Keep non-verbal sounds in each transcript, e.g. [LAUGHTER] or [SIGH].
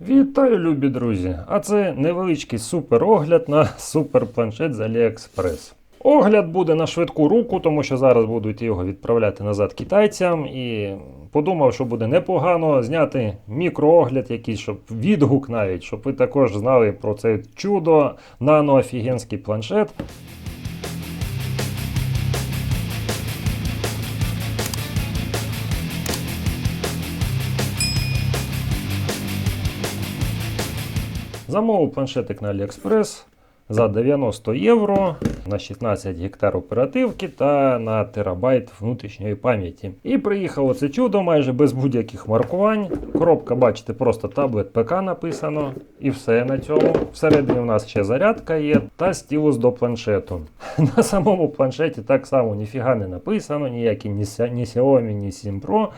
Вітаю, любі друзі! А це невеличкий суперогляд на суперпланшет з AliExpress. Огляд буде на швидку руку, тому що зараз будуть його відправляти назад китайцям. І подумав, що буде непогано зняти мікроогляд, якийсь, щоб відгук навіть, щоб ви також знали про це чудо нано-офігенський планшет. Замовив планшетик на AliExpress за 90 євро на 16 гектар оперативки та на терабайт внутрішньої пам'яті. І приїхало це чудо майже без будь-яких маркувань. Коробка, бачите, просто таблет ПК написано, і все на цьому. Всередині у нас ще зарядка є та стілус до планшету. [LAUGHS] На самому планшеті так само ніфіга не написано, ніякі ні Xiaomi, ні 7 Pro.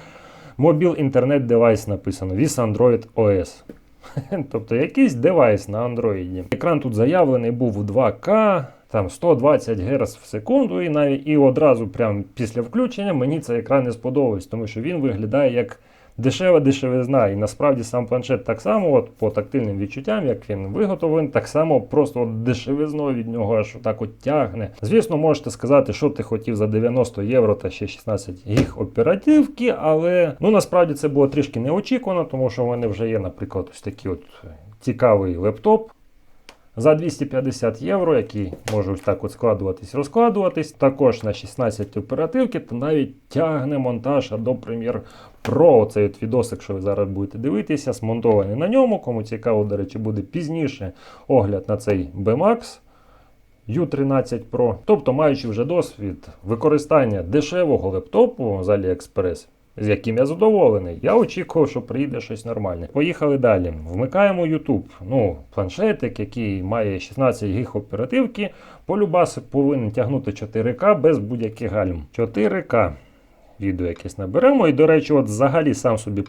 Мобіл інтернет девайс написано with Android OS. [LAUGHS] Тобто якийсь девайс на андроїді. Екран тут заявлений був у 2К, там 120 Гц в секунду, і навіть і одразу прямо після включення мені цей екран не сподобався, тому що він виглядає як дешева дешевизна. І насправді сам планшет так само, от по тактильним відчуттям, як він виготовлений, так само просто от дешевизно від нього аж так от тягне. Звісно, можете сказати, що ти хотів за 90 євро та ще 16 гіг оперативки, але ну насправді це було трішки неочікувано, тому що в мене вже є, наприклад, ось такий от цікавий лептоп. За 250 євро, який може ось так от складуватись, розкладуватись. Також на 16 оперативки та навіть тягне монтаж Adobe Premiere Pro. Оцей от відосик, що ви зараз будете дивитися, смонтований на ньому. Кому цікаво, до речі, буде пізніше огляд на цей BMAX. U13 Pro. Тобто, маючи вже досвід використання дешевого лептопу з AliExpress, з яким я задоволений, я очікував, що прийде щось нормальне. Поїхали далі. Вмикаємо YouTube. Ну, планшетик, який має 16 гіг оперативки, полюбаси повинен тягнути 4К без будь-яких гальм. 4К. Відео якесь наберемо. І, до речі, от взагалі сам собі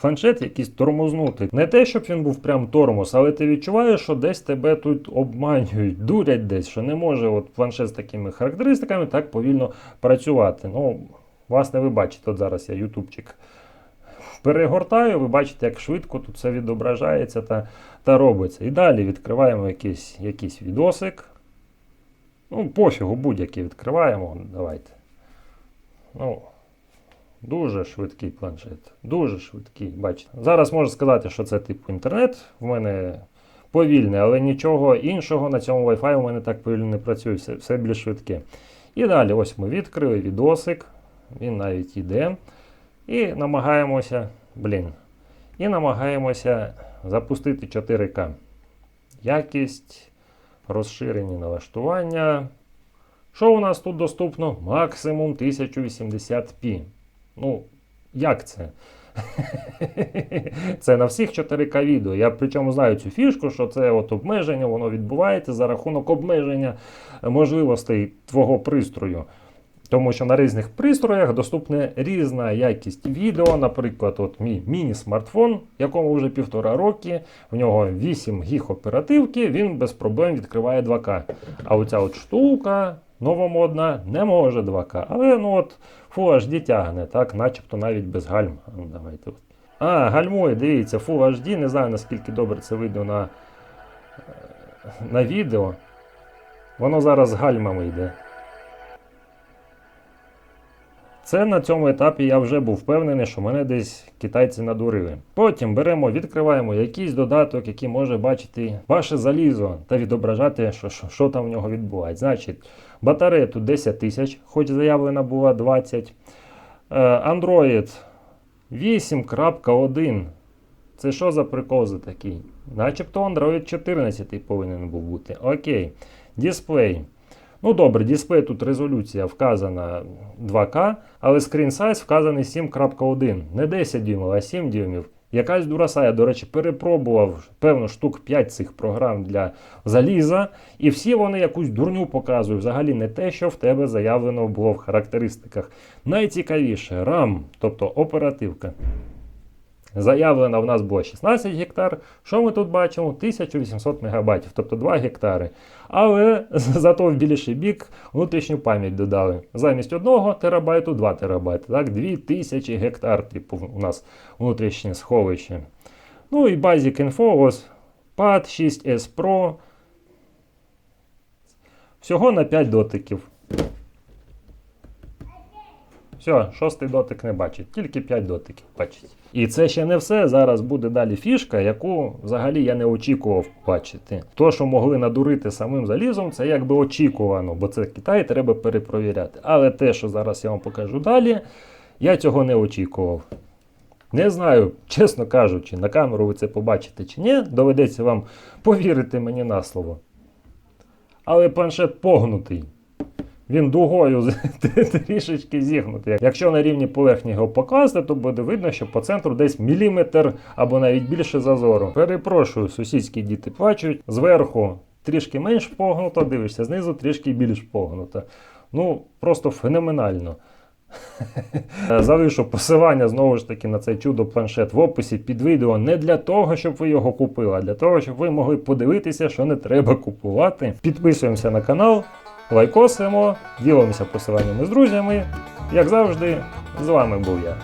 планшет якийсь тормознутий. Не те, щоб він був прям тормоз, але ти відчуваєш, що десь тебе тут обманюють, дурять десь, що не може от планшет з такими характеристиками так повільно працювати. Ну, власне, ви бачите, от зараз я ютубчик перегортаю, ви бачите, як швидко тут все відображається та, та робиться. І далі відкриваємо якийсь, якийсь відосик. Ну, пофігу, будь-який відкриваємо. Давайте. Ну, дуже швидкий планшет. Дуже швидкий. Бачите. Зараз можу сказати, що це типу інтернет. В мене повільний, але нічого іншого на цьому Wi-Fi у мене так повільно не працює, все, все більш швидке. І далі, ось ми відкрили відосик. Він навіть іде. І намагаємося, блін, і намагаємося запустити 4К. Якість, розширені налаштування. Що у нас тут доступно? Максимум 1080p. Ну, як це? [LAUGHS] Це на всіх 4К відео. Я причому знаю цю фішку, що це от обмеження, воно відбувається за рахунок обмеження можливостей твого пристрою. Тому що на різних пристроях доступна різна якість відео. Наприклад, от мій міні-смартфон, якому вже півтора роки, в нього 8 гіг оперативки, він без проблем відкриває 2К. А оця от штука новомодна не може 2К. Але ну от Full HD тягне, так, начебто навіть без гальм. Ну, Давайте. А, гальмує, дивіться, Full HD, не знаю наскільки добре це видно на, на відео. Воно зараз з гальмами йде. Це на цьому етапі я вже був впевнений, що мене десь китайці надурили. Потім беремо, відкриваємо якийсь додаток, який може бачити ваше залізо та відображати, що, що, що там в нього відбувається. Значить, батарея тут 10 тисяч, хоч заявлена була 20. Е, Android 8.1. Це що за прикол за такий? Начебто Android 14 повинен був бути. Окей. Дисплей. Ну добре, дисплей тут резолюція вказана 2К, але screen size вказаний 7.1. Не 10 дюймів, а 7 дюймів. Якась дураса, я, до речі, перепробував певно штук 5 цих програм для заліза, і всі вони якусь дурню показують. Взагалі не те, що в тебе заявлено було в характеристиках. Найцікавіше RAM, тобто оперативка. Заявлена в нас було 16 гектар. Що ми тут бачимо? 1800 МБ, тобто 2 гектари. Але [LAUGHS] зато в більший бік внутрішню пам'ять додали. Замість 1 терабайту 2 терабайти. Так, 2000 гектар, типу, у нас внутрішнє сховище. Ну і Basic Info, ось Pad 6S Pro. Всього на 5 дотиків. Все, шостий дотик не бачить, тільки 5 дотиків бачить. І це ще не все. Зараз буде далі фішка, яку взагалі я не очікував бачити. То, що могли надурити самим залізом, це якби очікувано, бо це Китай треба перепровіряти. Але те, що зараз я вам покажу далі, я цього не очікував. Не знаю, чесно кажучи, на камеру ви це побачите чи ні, доведеться вам повірити мені на слово. Але планшет погнутий. Він дугою [LAUGHS] трішечки зігнутий. Якщо на рівні поверхні його покласти, то буде видно, що по центру десь міліметр або навіть більше зазору. Перепрошую, сусідські діти плачуть. Зверху трішки менш погнуто, дивишся, знизу трішки більш погнуто. Ну, просто феноменально. [LAUGHS] Залишу посилання знову ж таки на цей чудо планшет в описі під відео не для того, щоб ви його купили, а для того, щоб ви могли подивитися, що не треба купувати. Підписуємося на канал, лайкосимо, ділимося посиланнями з друзями. Як завжди, з вами був я.